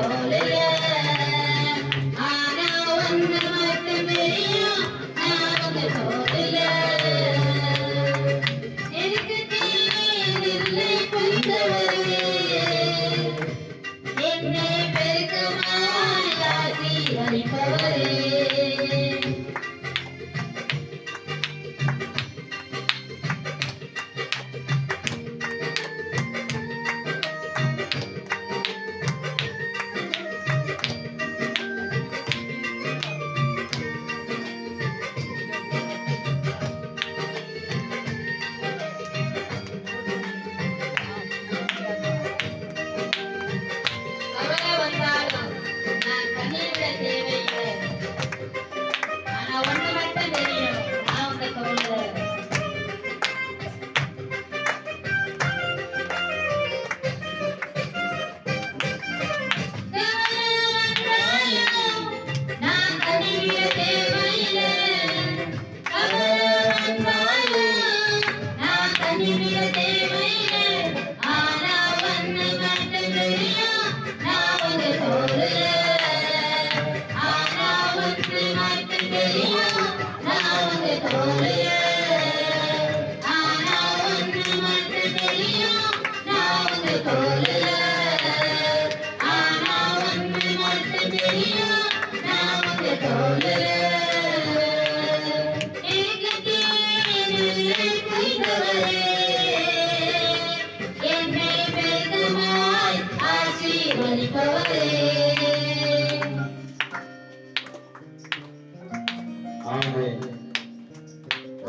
போலையா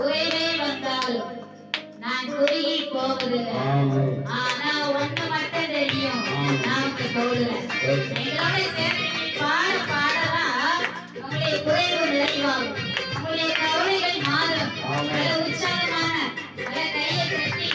உயரே வந்தாலும் நான் குறுகி போவதில்லை. ஆனா ஒன்று மட்டும் தெரியும். நான் உங்க போடல எங்களோட சேர்ந்து பாட பாடலாம். உங்களுடைய குறைவு நிறைவாகும். உங்களுடைய கவலைகள் மாறும். பல உற்சாகமான கையை கட்டி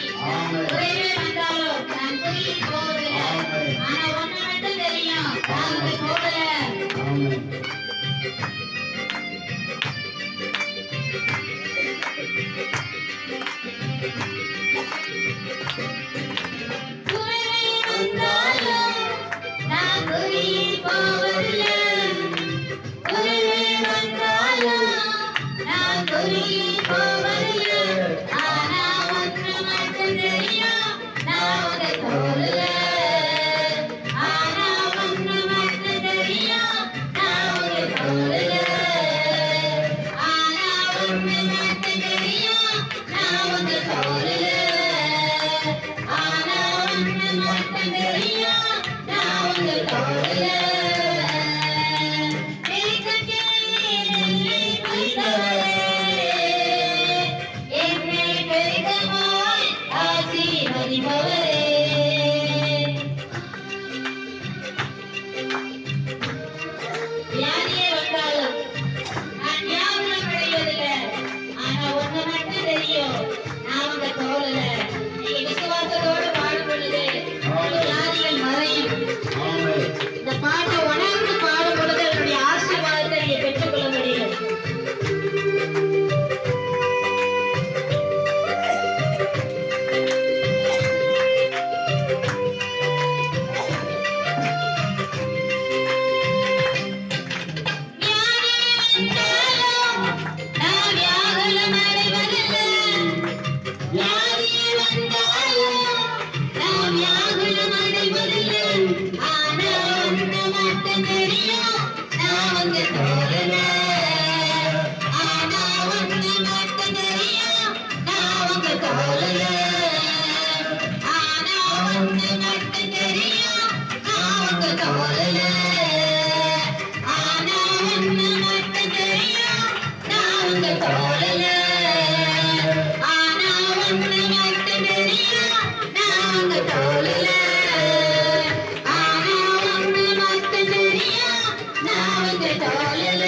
Donde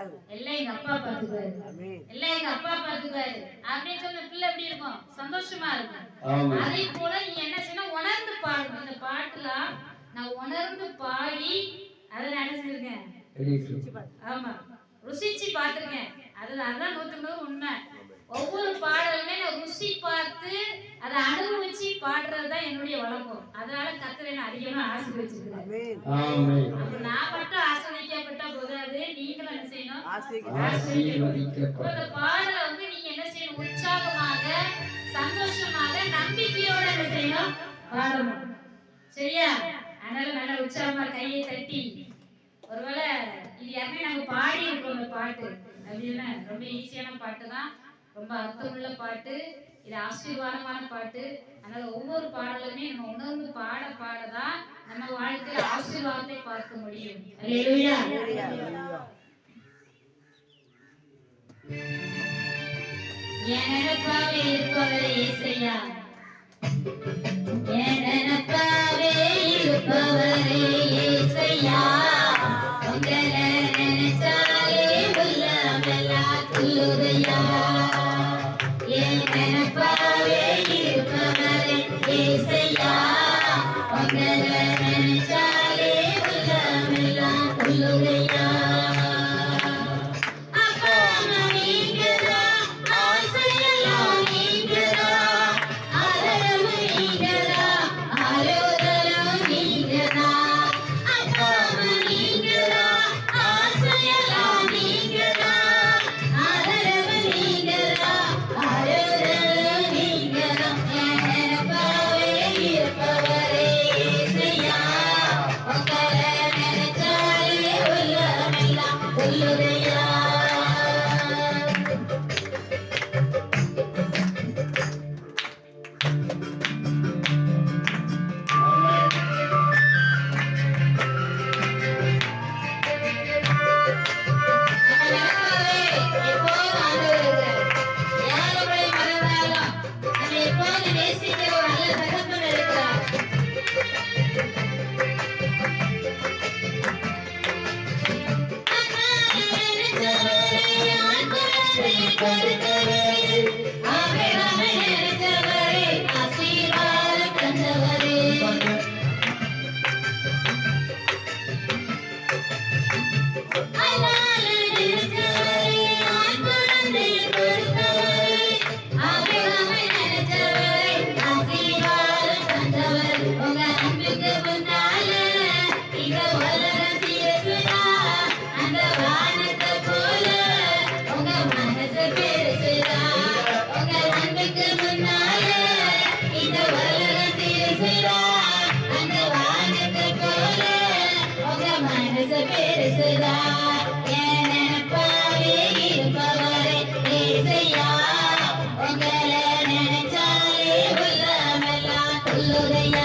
கவலைப்படுமா எல்லாம் எங்க அப்பா பாத்துக்குவாரு எல்லாம் எங்க அப்பா பாத்துக்குவாரு அப்படின்னு சொன்ன பிள்ளை எப்படி இருக்கும்? சந்தோஷமா இருக்கும். ஆமென். அதே போல நீங்க என்ன செய்யணும்? உணர்ந்து பாடணும். இந்த பாட்டுலாம் நான் உணர்ந்து பாடி அதை நினைச்சிருக்கேன். ஆமா. ருசிச்சு பார்த்திருக்கேன். அது அதுதான் நூத்துக்கு நூறு உண்மை. ஒவ்வொரு பார்த்து அதை அனுபவிச்சு பாடுறது தான் என்னுடைய வழக்கம். அதனால கத்தரை நான் அதிகமா ஆசீர்வச்சிருக்கிறேன் நான் மட்டும் ஆசிர்வதிக்கப்பட்டா போதாது நீங்களும் என்ன செய்யணும்? இந்த பாடலை வந்து நீங்க என்ன செய்யணும்? உற்சாகமாக சந்தோஷமாக நம்பிக்கையோட என்ன செய்யணும்? பாடணும். சரியா? அதனால நல்ல உற்சாகமா கையை தட்டி. ஒருவேளை இது யாருமே நாங்க பாடி இருக்கோம் இந்த பாட்டு அப்படின்னா ரொம்ப ஈஸியான பாட்டு தான் ரொம்ப அர்த்தமுள்ள பாட்டு. இது ஆசீர்வாதமான பாட்டு. அதனால ஒவ்வொரு பாடலுமே நம்ம உணர்ந்து பாட பாடதான் நம்ம வாழ்க்கையில ஆசீர்வாதத்தை பார்க்க முடியும். அல்லேலூயா என் நினைப்பாவே இருப்பவரே இயேசையா. என் இருப்பவரே இசையா உள்ளமெல்லாம் உள்ளமெல்லாம்